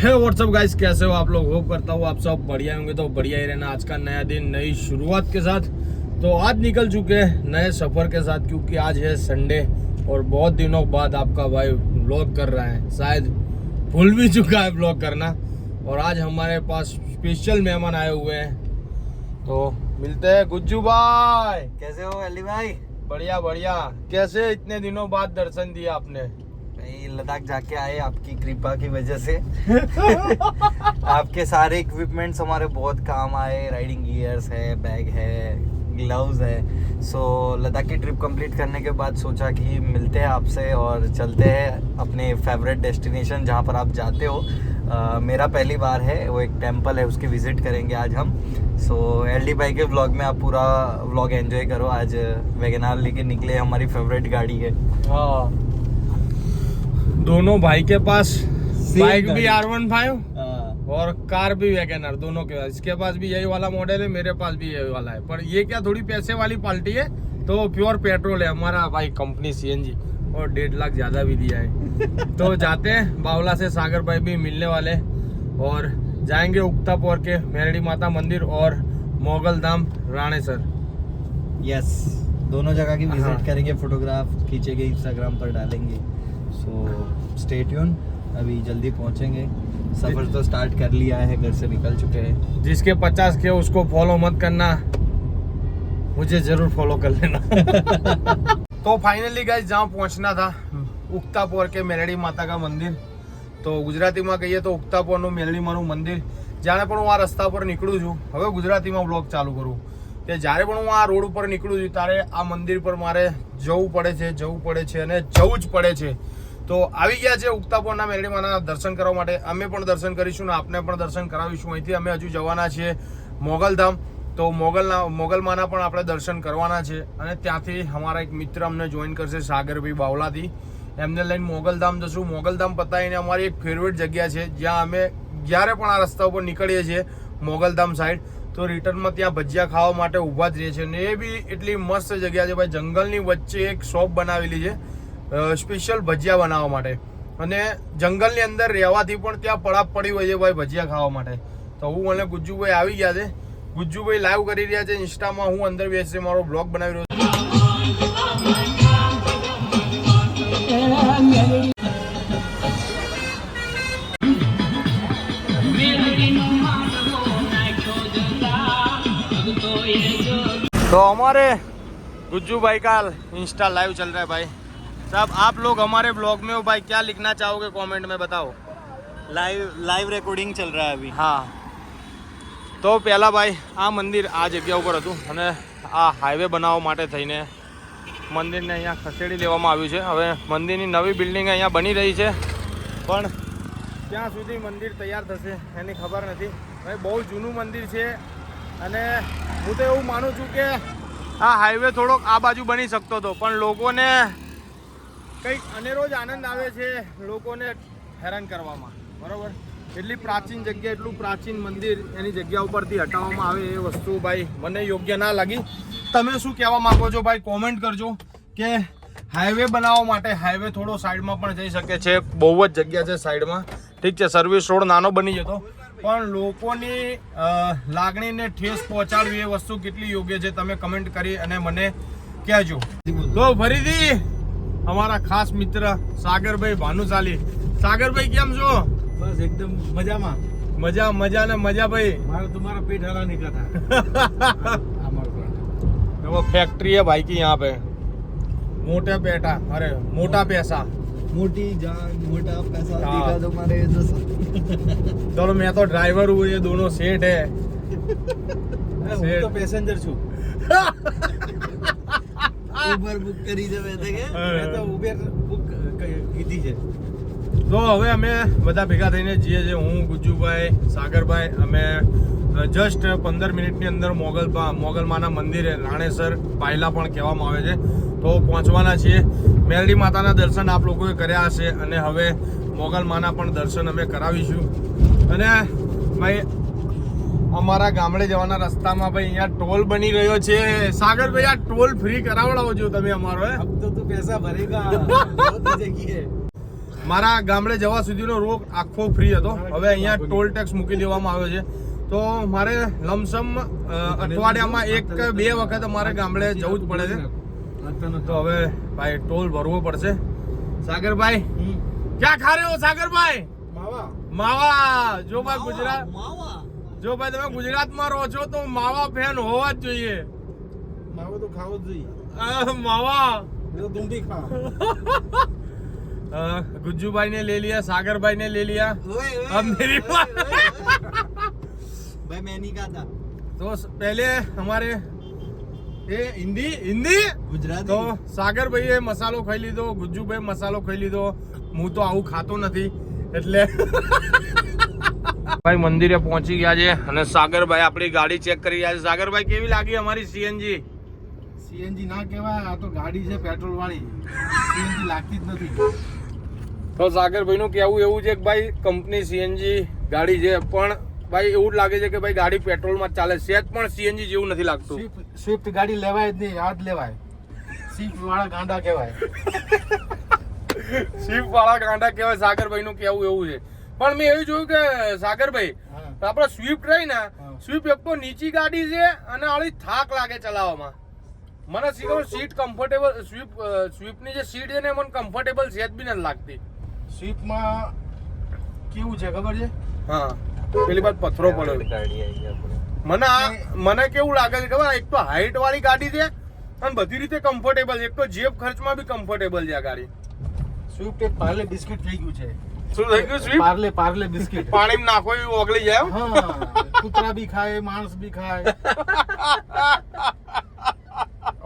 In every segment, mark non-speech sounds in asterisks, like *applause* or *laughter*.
है WhatsApp guys कैसे हो आप लोग? होप करता हूँ आप सब बढ़िया होंगे तो बढ़िया ही रहना। आज का नया दिन नई शुरुआत के साथ। तो आज निकल चुके हैं नए सफ़र के साथ क्योंकि आज है संडे और बहुत दिनों बाद आपका भाई ब्लॉग कर रहा है। शायद भूल भी चुका है ब्लॉग करना। और आज हमारे पास स्पेशल मेहमान आए हुए हैं। तो मिलते हैं। गुज्जू भाई! कैसे हो अली भाई? बढ़िया बढ़िया। कैसे इतने दिनों बाद दर्शन दिया आपने? लद्दाख जाके आए आपकी कृपा की वजह से। *laughs* आपके सारे इक्विपमेंट्स हमारे बहुत काम आए। राइडिंग गियर्स है बैग है ग्लव्स है। सो लद्दाख की ट्रिप कंप्लीट करने के बाद सोचा कि मिलते हैं आपसे और चलते हैं अपने फेवरेट डेस्टिनेशन जहाँ पर आप जाते हो। अ, मेरा पहली बार है वो एक टेंपल है उसकी विज़िट करेंगे आज हम। सो एल डी बाई के व्लॉग में आप पूरा व्लॉग एंजॉय करो। आज वेगनार लेके निकले हमारी फेवरेट गाड़ी है। हाँ दोनों भाई के पास बाइक भी आर वन फाइव और कार भी वैगनर दोनों के पास। इसके पास भी यही वाला मॉडल है मेरे पास भी यही वाला है। पर ये क्या थोड़ी पैसे वाली पार्टी है? तो प्योर पेट्रोल है हमारा भाई कंपनी सीएनजी और डेढ़ लाख ज़्यादा भी दिया है। तो जाते हैं बावला से सागर भाई भी मिलने वाले और जाएँगे उक्तापुर के मेरड़ी माता मंदिर और मोगल धाम राणेसर। यस दोनों जगह की हाँ। विज़िट करेंगे फोटोग्राफ खींचेंगे इंस्टाग्राम पर डालेंगे। सो स्टे ट्यून अभी जल्दी पहुंचेंगे। सफर तो स्टार्ट कर लिया है घर से निकल चुके हैं। जिसके पचास के उसको फॉलो मत करना। मुझे जरूर फॉलो कर लेना। *laughs* तो फाइनली गाइज जहाँ पहुँचना था ઉક્તાપોર કે મેલડી માતા કા મંદિર તો ગુજરાતીમાં કહીએ તો ઉક્તાપોરનું મેલડીમાનું મંદિર જ્યારે પણ હું આ રસ્તા પર નીકળું છું હવે ગુજરાતીમાં બ્લોગ ચાલુ કરું. કે જ્યારે પણ હું આ રોડ ઉપર નીકળું છું ત્યારે આ મંદિર પર મારે જવું પડે છે જવું પડે છે અને જવું જ પડે છે. તો આવી ગયા છે ઉગતાપોરના મેરડીમાના દર્શન કરવા માટે. અમે પણ દર્શન કરીશું ને આપને પણ દર્શન કરાવીશું. અહીંથી અમે હજુ જવાના છીએ મોગલધામ. તો મોગલના મોગલમાના પણ આપણે દર્શન કરવાના છે. અને ત્યાંથી અમારા એક મિત્ર અમને જોઈન કરશે સાગરભાઈ બાવલાથી. એમને લઈને મોગલધામ જશું. મોગલધામ પતાવીને અમારી એક ફેવરેટ જગ્યા છે. જ્યાં અમે જ્યારે પણ આ રસ્તા ઉપર નીકળીએ છીએ, મોગલધામ સાઈડ તો રિટર્નમાં ત્યાં ભજીયા ખાવા માટે ઊભા જ રહે છે અને એ બી એટલી મસ્ત જગ્યા છે. ભાઈ, જંગલની વચ્ચે એક શોપ બનાવેલી છે. સ્પેશિયલ ભજીયા બનાવવા માટે અને જંગલની અંદર રહેવાથી પણ ત્યાં પડાપ પડી હોય છે ભાઈ ભજીયા ખાવા માટે તો હું અને ગુજ્જુભાઈ આવી ગયા છે ગુજ્જુભાઈ લાઈવ કરી રહ્યા છે ઇન્સ્ટામાં હું અંદર બેસી મારો બ્લોગ બનાવી રહ્યો છું तो हमारे गुज्जू भाई का इंस्टा लाइव चल रहा है भाई साहब आप लोग हमारे ब्लॉग में हो भाई क्या लिखना चाहोगे कमेंट में बताओ લાઈવ લાઈવ રેકોર્ડિંગ ચલ રહા है अभी હા તો પહેલાં ભાઈ આ મંદિર આ જગ્યા ઉપર હતું અને આ હાઈવે બનાવવા માટે થઈને મંદિરને અહીંયા ખસેડી લેવામાં આવ્યું છે હવે મંદિરની નવી બિલ્ડિંગ અહીંયા બની રહી છે પણ ક્યાં સુધી મંદિર તૈયાર થશે એની ખબર નથી ભાઈ બહુ જૂનું મંદિર છે અને હું તો એવું માનું છું કે આ હાઈવે થોડોક આ બાજુ બની શકતો હતો પણ લોકોને કંઈક અનેરો જ આનંદ આવે છે લોકોને હેરાન કરવામાં. બરાબર? એટલી પ્રાચીન જગ્યા, એટલું પ્રાચીન મંદિર એની જગ્યા ઉપરથી હટાવવામાં આવે એ વસ્તુ ભાઈ મને યોગ્ય ના લાગી. તમે શું કહેવા માગો છો ભાઈ? કોમેન્ટ કરજો કે હાઈવે બનાવવા માટે હાઈવે થોડો સાઈડમાં પણ જઈ શકે છે. બહુ જ જગ્યા છે સાઈડમાં ઠીક છે સર્વિસ રોડ નાનો બની જતો. પણ લોકોની લાગણીને ઠેસ પહોંચાડવી એ વસ્તુ કેટલી યોગ્ય છે? તમે કમેન્ટ કરી અને મને કહેજો. તો ફરીથી અમારા ખાસ મિત્ર સાગરભાઈ ભાનુશાલી સાગરભાઈ કેમ છો बस एकदम मजा में મજા મજા ને મજા ભાઈ हमारा तुम्हारा पेट हरा निकला था हमारा *laughs* वो फैक्ट्री है भाई की यहाँ पे मोटे पेटा अरे मोटा पैसा मोटी जान मोटा पैसा हाँ। दिखा दो हमारे जैसा चलो मैं तो ड्राइवर हूँ ये दोनों सेठ है अरे હું તો પેસેન્જર છું *laughs* ઉબર બુક કરી છે મેં તો ઉબેર બુક કીધી છે. તો હવે અમે બધા ભેગા થઈને જઈએ છીએ. હું ગુજુભાઈ સાગરભાઈ અમે જસ્ટ પંદર મિનિટની અંદર મોગલ મોગલમાના મંદિરે રાણેસર પાયલા પણ કહેવામાં આવે છે. તો પહોંચવાના છીએ. મેરડી માતાના દર્શન આપ લોકોએ કર્યા હશે અને હવે મોગલમાના પણ દર્શન અમે કરાવીશું. અને ભાઈ અમારા ગામડે જવાના રસ્તામાં ભાઈ અહીંયા ટોલ બની ગયો છે. સાગર ભાઈ આ ટોલ ફ્રી કરાવડાવો છો તમે અમારો હે. અબ તો તું પૈસા ભરેગા. *laughs* મારા ગામડે જવા સુધીનો રોડ આખો ફ્રી હતો. હવે અહીંયા ટોલ ટેક્સ મૂકી દેવામાં આવ્યો છે. તો મારે લમસમ અઠવાડિયામાં એક બે વખત અમારે ગામડે જવું જ પડે છે. તો હવે ભાઈ ટોલ ભરવો પડશે. સાગરભાઈ ક્યાં ખા રહ્યો સાગરભાઈ? માવા. માવા જો ભાઈ ગુજરાત માવા. જો ભાઈ તમે ગુજરાતમાં રહો છો તો માવા ફેન હોવા જ જોઈએ માવો તો ખાવો જ જોઈએ આ, માવા એ તો તું બી ખા अ, गुज्जू ने ले लिया सागर भाई ने ले लिया अब मेरी बात भाई मैं नहीं खाता तो स- पहले हमारे ये हिंदी हिंदी ગુજરાતી તો સાગર ભાઈએ મસાલો ખાઈ લીધો ગુજ્જુભાઈ મસાલો ખાઈ લીધો હું તો આવું ખાતો નથી એટલે ભાઈ મંદિરે પહોંચી ગયા છે અને સાગરભાઈ આપણી ગાડી ચેક કરી રહ્યા છે. સાગરભાઈ કેવી લાગી અમારી સીએનજી સીએનજી ના કહેવાય આ તો ગાડી છે પેટ્રોલ વાળી સીએનજી લાગતી જ નથી. તો સાગરભાઈ નું કેવું એવું છે કે ભાઈ કંપની સીએનજી ગાડી છે પણ ભાઈ એવું લાગે છે કે ભાઈ ગાડી પેટ્રોલમાં ચાલે સેજ પણ સીએનજી જેવું નથી લાગતું. સ્વિફ્ટ ગાડી લેવાય જ નહીં જ લેવાય. સ્વિફ્ટ વાળા ગાંડા કહેવાય. *laughs* સ્વિફ્ટ વાળા ગાંડા કહેવાય સાગરભાઈ નું કેવું એવું છે. પણ મેં એવું જોયું કે સાગરભાઈ. આપણે સ્વિફ્ટ રહી ને. સ્વિફ્ટ એક તો નીચી ગાડી છે અને આળી થાક લાગે ચલાવવામાં. મને શીખો સીટ કમ્ફર્ટેબલ સ્વિફ્ટ સ્વિફ્ટની જે સીટ છે ને મને કમ્ફર્ટેબલ સેજ બી નથી લાગતી. સ્વિફ્ટમાં કેવું છે ખબર છે? હા. પેલી બાદ પથરો પડેલો ગાડી આવી આપણે. મને આ મને કેવું લાગે છે ખબર? એક તો હાઈટ વાળી ગાડી છે અને બધી રીતે કમ્ફર્ટેબલ છે. એક તો જેબ ખર્ચમાં બી કમ્ફર્ટેબલ છે આ ગાડી. સ્વિફ્ટ એક પાર્લે બિસ્કિટ થઈ ગયું છે. શું થઈ ગયું સ્વીટ? પાર્લે પાર્લે બિસ્કિટ. પાણીમાં નાખો એવું ઓગળી જાય? હા કૂતરા બી ખાય માણસ બી ખાય.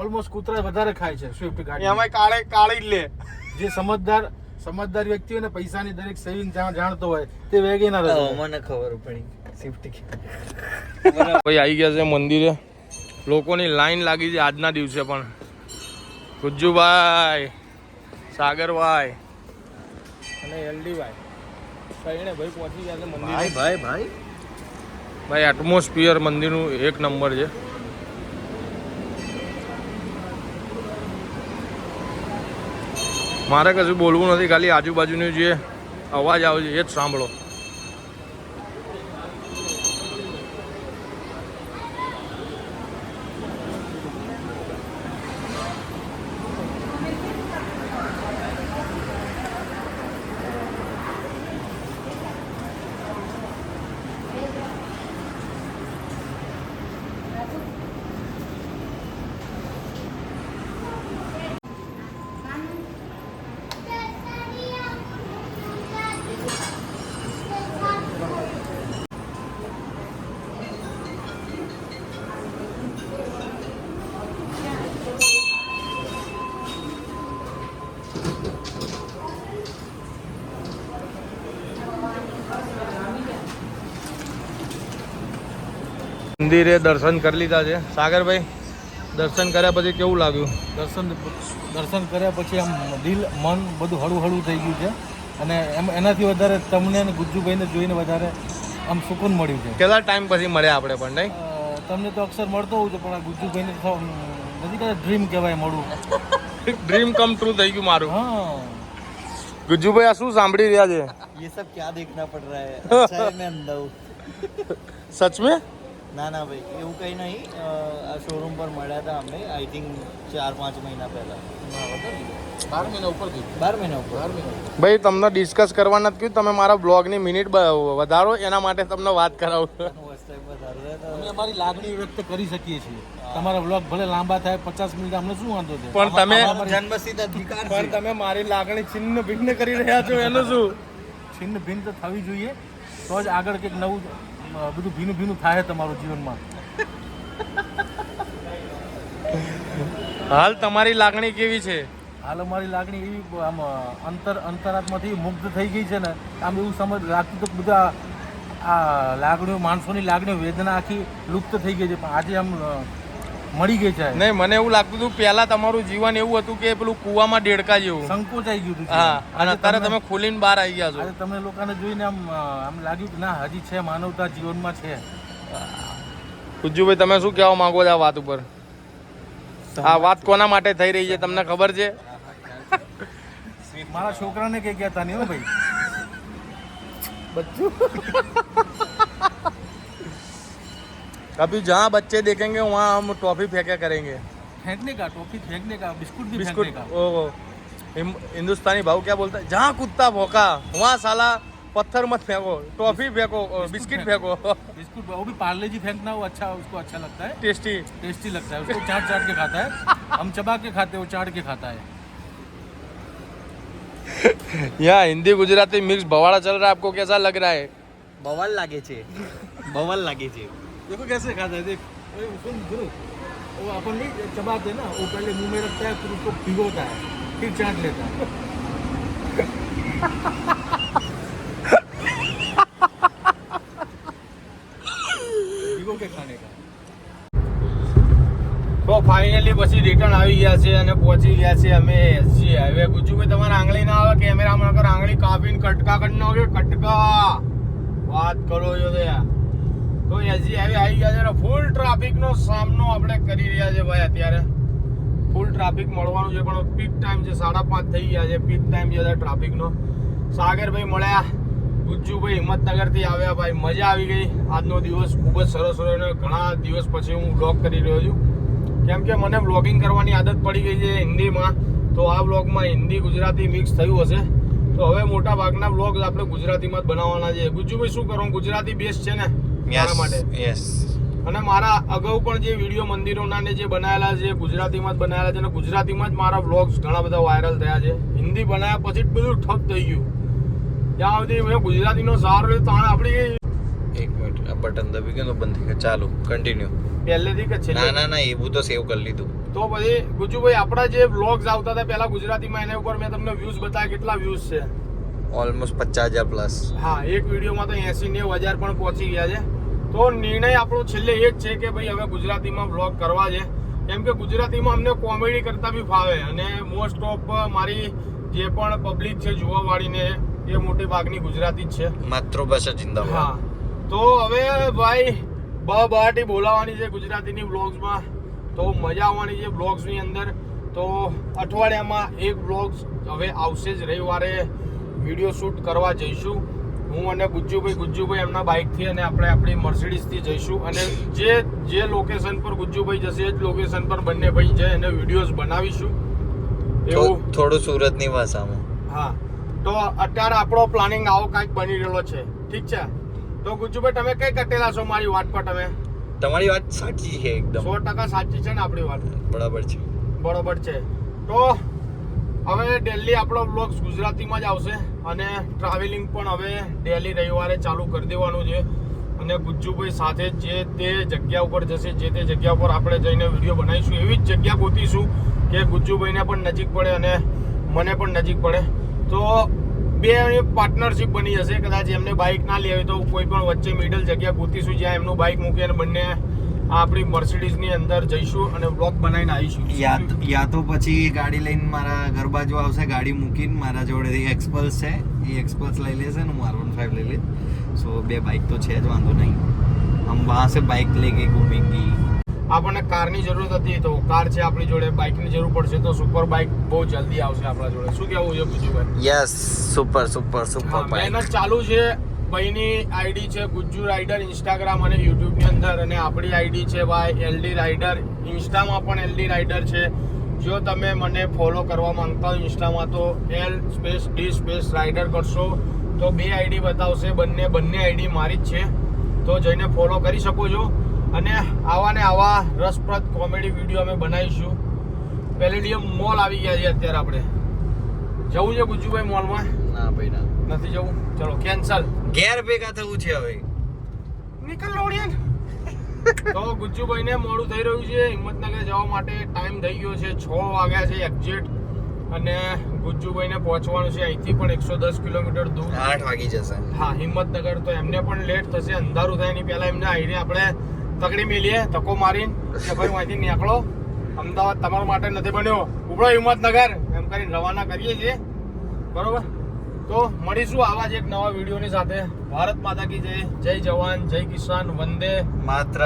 ઓલમોસ્ટ કૂતરા વધારે ખાય છે સ્વિફ્ટ ગાડી એમાં કાળે કાળી જ લે. જે સમજદાર સમજદાર વ્યક્તિ હોય ને પૈસાની દરેક સેવિંગ જાણતો હોય તે વેગી ના રહે મને ખબર પડી. સ્વિફ્ટ ભાઈ આવી ગયા છે મંદિરે. લોકોની લાઈન લાગી છે આજના દિવસે પણ. ગુજ્જુભાઈ સાગરભાઈ અને એલડીભાઈ કહીને ભાઈ પહોંચી ગયા છે મંદિરે. ભાઈ ભાઈ ભાઈ. એટમોસ્ફિયર મંદિરનું એક નંબર છે. મારે કશું બોલવું નથી, ખાલી આજુબાજુનું જે અવાજ આવે છે એ જ સાંભળો. મંદિરે દર્શન કરી લીધા છે. સાગરભાઈ દર્શન કર્યા પછી કેવું લાગ્યું? દર્શન દર્શન કર્યા પછી આમ દિલ મન બધું હળવું હળવું થઈ ગયું છે. અને એમ એનાથી વધારે તમને અને ગુજ્જુભાઈને જોઈને વધારે આમ સુકૂન મળ્યું છે. કેટલા ટાઈમ પછી મળ્યા આપણે પણ નહીં? તમને તો અક્ષર મળતો હોઉં છે પણ આ ગુજ્જુભાઈને નથી કદાચ ડ્રીમ કહેવાય મળવું ડ્રીમ કમ ટ્રુ થઈ ગયું મારું. હા. ગુજ્જુભાઈ આ શું સાંભળી રહ્યા છે? યે સબ ક્યાં દેખના પડ રહા હે સચ મેં ના ના ભાઈ એવું કંઈ નહીં. આ શોરૂમ પર મળ્યા હતા અમને આઈ થિંક ચાર પાંચ મહિના પહેલાં. બાર મહિના ઉપર બાર મહિના ઉપર. બાર મહિના ભાઈ તમને ડિસ્કસ કરવા નથી કહ્યું તમે મારા બ્લોગની મિનિટ વધારો એના માટે તમને વાત કરાવું. અમે. અમારી લાગણી વ્યક્ત કરી શકીએ છીએ. તમારા વ્લોગ ભલે લાંબા થાય પચાસ મિનિટ અમને શું વાંધો છે? પણ તમે જન્મસિદ્ધ અધિકાર પણ તમે મારી લાગણી છિન્ન ભિન્ન કરી રહ્યા છો એનું શું? છિન્ન ભિન્ન તો થવી જોઈએ. તો જ આગળ કંઈક નવું બધું ભીનું ભીનું થાય તમારું જીવનમાં. હાલ તમારી લાગણી કેવી છે? હાલ અમારી લાગણી એવી આમ અંતર અંતરાત્માથી મુગ્ધ થઈ ગઈ છે ને આમ એવું સમજ લાગતું તો બધા આ લાગણીઓ માણસોની લાગણીઓ વેદના આખી લુપ્ત થઈ ગઈ છે. પણ આજે આમ મળી ગઈ છે. નહીં મને એવું લાગતું હતું પહેલા તમારું જીવન એવું હતું કે પેલું કુવામાં ડેડકા જેવું. સંકોચાઈ ગયું હતું હા અને અત્યારે તમે ખુલીને બહાર આવી ગયા છો. તમે લોકોને જોઈને આમ આમ લાગ્યું કે ના હજી છે માનવતા જીવનમાં છે. ભાઈ તમે શું કહેવા માંગો છો આ વાત ઉપર? આ વાત કોના માટે થઈ રહી છે તમને ખબર છે? મારા છોકરાને કઈ કહેતા નહીં હો ભાઈ? બચ્ચું कभी जहाँ बच्चे देखेंगे वहाँ हम टॉफी फेंका करेंगे फेंकने का टॉफी फेंकने का बिस्कुट भी बिस्कुट फेंकने का वो वो, हिम- हिंदुस्तानी भाव क्या बोलता है जहाँ कुत्ता भौंका वहाँ साला पत्थर मत फेंको टॉफी फेंको और बिस्किट फेंको बिस्कुट वो भी पार्ले जी फेंकना वो अच्छा उसको अच्छा लगता है टेस्टी टेस्टी लगता है उसको चाट चाट के खाता है हम चबा के खाते हैं वो चाट के खाता है यहाँ हिंदी गुजराती मिक्स भवाड़ा चल रहा है आपको कैसा लग रहा है બવાલ લાગે છે બવાલ લાગે છે देखो कैसे खाता है देख ओए, सुन सुनो वो अपन नहीं चबाते ना वो पहले मुंह में रखता है फिर उसको भिगोता है फिर चाट लेता है भिगो के खाने का તો ફાઇનલી પછી રિટર્ન આવી ગયા છે અને પહોંચી ગયા છે અમે એસજી હાઈવે ગુજુભાઈ તમારે આંગળી ના આવે કેમેરામાં નકર આંગળી કાપીને કટકા કરી નાખે કટકા વાત કરો છો તો યાર તો હજી હવે આવી ગયા છે ફૂલ ટ્રાફિકનો સામનો આપણે કરી રહ્યા છે ભાઈ અત્યારે. ફૂલ ટ્રાફિક મળવાનું છે, પણ પીક ટાઈમ છે, સાડા પાંચ થઈ ગયા છે પીક ટાઈમ છે ટ્રાફિકનો સાગરભાઈ મળ્યા, ગુજ્જુભાઈ હિંમતનગરથી આવ્યા, ભાઈ મજા આવી ગઈ. આજનો દિવસ ખૂબ જ સરસ રહ્યો ઘણા દિવસ પછી હું બ્લોગ કરી રહ્યો છું. કેમ કે મને બ્લોગિંગ કરવાની આદત પડી ગઈ છે હિન્દીમાં. તો આ બ્લોગમાં હિન્દી ગુજરાતી મિક્સ થયું હશે. તો હવે મોટા ભાગના બ્લોગ્સ આપણે ગુજરાતીમાં જ બનાવવાના છે. ગુજ્જુભાઈ, શું કરો? ગુજરાતી બેસ્ટ છે ને? મારા માટે. યસ અને મારા અગાઉ પણ જે વીડિયો મંદિરોના ને જે બનાવેલા છે ગુજરાતીમાં જ બનાવેલા છે અને ગુજરાતીમાં જ મારા વ્લોગ્સ ઘણા બધા વાયરલ થયા છે. હિન્દી બનાવ્યા પછી જ બધું ઠપ થઈ ગયું. ત્યાં સુધી મેં ગુજરાતીનો સારો રહ્યો તાણ આપણી એક મિનિટ આ બટન દબી ગયું બંધ થઈ ગયો. ચાલુ કન્ટિન્યુ પહેલેથી કે છે ના ના ના એવું તો સેવ કરી લીધું. તો પછી ગુજુભાઈ આપણા જે વ્લોગ્સ આવતા હતા પહેલા ગુજરાતીમાં એના ઉપર મેં તમને વ્યૂઝ બતાવ્યા કેટલા વ્યૂઝ છે? ઓલમોસ્ટ પચાસ હજાર પ્લસ હા એક વિડીયોમાં તો એસી નેવું હજાર પણ પહોંચી ગયા છે. તો નિર્ણય આપણો છેલ્લે એ જ છે કે ભાઈ હવે ગુજરાતીમાં વ્લોગ કરવા છે. કેમ કે ગુજરાતીમાં અમને કોમેડી કરતા બી ફાવે અને મોસ્ટ ઓફ મારી જે પણ પબ્લિક છે જોવાવાળીને એ મોટી ભાગની ગુજરાતી જ છે. માતૃભાષા જિંદા હા. તો હવે ભાઈ બ બહાટી બોલાવાની છે ગુજરાતીની બ્લોગ્સમાં તો મજા આવવાની છે બ્લોગ્સની અંદર. તો અઠવાડિયામાં એક બ્લોગ્સ હવે આવશે જ રવિવારે. વીડિયો શૂટ કરવા જઈશું. હું અને ગુજ્જુભાઈ ગુજ્જુભાઈ એમના બાઇકથી અને આપણે આપણી મર્સિડીઝથી જઈશું. અને જે જે લોકેશન પર ગુજ્જુભાઈ જશે એ જ લોકેશન પર બંને ભાઈ જાય અને વિડીયોઝ બનાવીશું. એવું. થોડું સુરતની ભાષામાં હા. તો અત્યારે આપણો પ્લાનિંગ આવો કાંઈક બની રહેલો છે. ઠીક છે? તો ગુજ્જુભાઈ તમે કઈ કટેલા છો મારી વાત પર તમે? તમારી વાત સાચી છે એકદમ. સો ટકા સાચી છે ને આપણી વાત? બરાબર છે. બરોબર છે. તો હવે ડેલી આપણો બ્લોગ્સ ગુજરાતીમાં જ આવશે. અને ટ્રાવેલિંગ પણ હવે ડેલી રવિવારે ચાલુ કરી દેવાનું છે. અને ગુજ્જુભાઈ સાથે જે તે જગ્યા ઉપર જશે, જે તે જગ્યા ઉપર આપણે જઈને વીડિયો બનાવીશું. એવી જ જગ્યા ગોતીશું કે ગુજ્જુભાઈને પણ નજીક પડે અને મને પણ નજીક પડે. તો બે પાર્ટનરશિપ બની જશે. કદાચ એમને બાઇક ના લેવી તો કોઈ પણ વચ્ચે મિડલ જગ્યા ગોતીશું, જ્યાં એમનું બાઇક મૂકી અને બંને આપણી મર્સિડીઝની અંદર જઈશું અને બ્લોક બનાવીને આવીશું. યા યા તો પછી ગાડી લઈને મારા ઘર બાજુ આવશે ગાડી મૂકીને મારા જોડે એક્સપલ્સ છે. એ એક્સપલ્સ લઈ લેશે ને હું આર વન ફાઈવ લઈ લઈશ. સો બે બાઇક તો છે જ વાંધો નહીં. હમ વહાં સે બાઇક લેકે ઘૂમેંગી આપણને કારની જરૂરત હતી તો કાર છે આપણી જોડે બાઇકની જરૂર પડશે તો સુપર બાઇક બહુ જલ્દી આવશે આપણા જોડે. શું કેવું છે Gujjubhai? Yes super super super bike મહેનત ચાલુ છે ભાઈની આઈડી છે ગુજ્જુ રાઇડર ઇન્સ્ટાગ્રામ અને યુટ્યુબની અંદર અને આપણી આઈડી છે ભાઈ એલડી રાઇડર ઇન્સ્ટામાં પણ એલડી રાઇડર છે. જો તમે મને ફોલો કરવા માંગતા હો ઇન્સ્ટામાં તો L space D space rider કરશો. તો બે આઈડી બતાવશે બંને બંને આઈડી મારી જ છે. તો જઈને ફોલો કરી શકો છો. અને આવા ને આવા રસપ્રદ કોમેડી વીડિયો અમે બનાવીશું. પેલેડિયમ મોલ આવી ગયા છે અત્યારે આપણે. જવું છે ગુજુભાઈ મોલમાં ના ભાઈ ના. નથી જવું? ચલો કેન્સલ ઘેર ભેગા થવું છે હવે. નીકળ લોડિયન. તો ગુજ્જુભાઈને મોડું થઈ રહ્યું છે. હિંમતનગર જવા માટે ટાઈમ થઈ ગયો છે. છ વાગ્યા છે એક્ઝેક્ટ અને ગુજ્જુભાઈને પહોંચવાનું છે. અહીંથી પણ એકસો દસ કિલોમીટર દૂર. આઠ વાગી જશે. હા હિંમતનગર તો એમને પણ લેટ થશે. અંધારું થાય એની પહેલા એમને આવીને આપણે તકડી મેલીએ ધક્કો મારીને કે ભાઈ અહીંથી નીકળો. અમદાવાદ તમારા માટે નથી બન્યો. ઉપડો હિંમતનગર. એમ કરીને રવાના કરીએ છીએ. બરોબર? તો મળીશું આવા જ એક નવા વિડીયોની સાથે. ભારત માતા કી જય. જય જવાન, જય કિસાન, વંદે માત્ર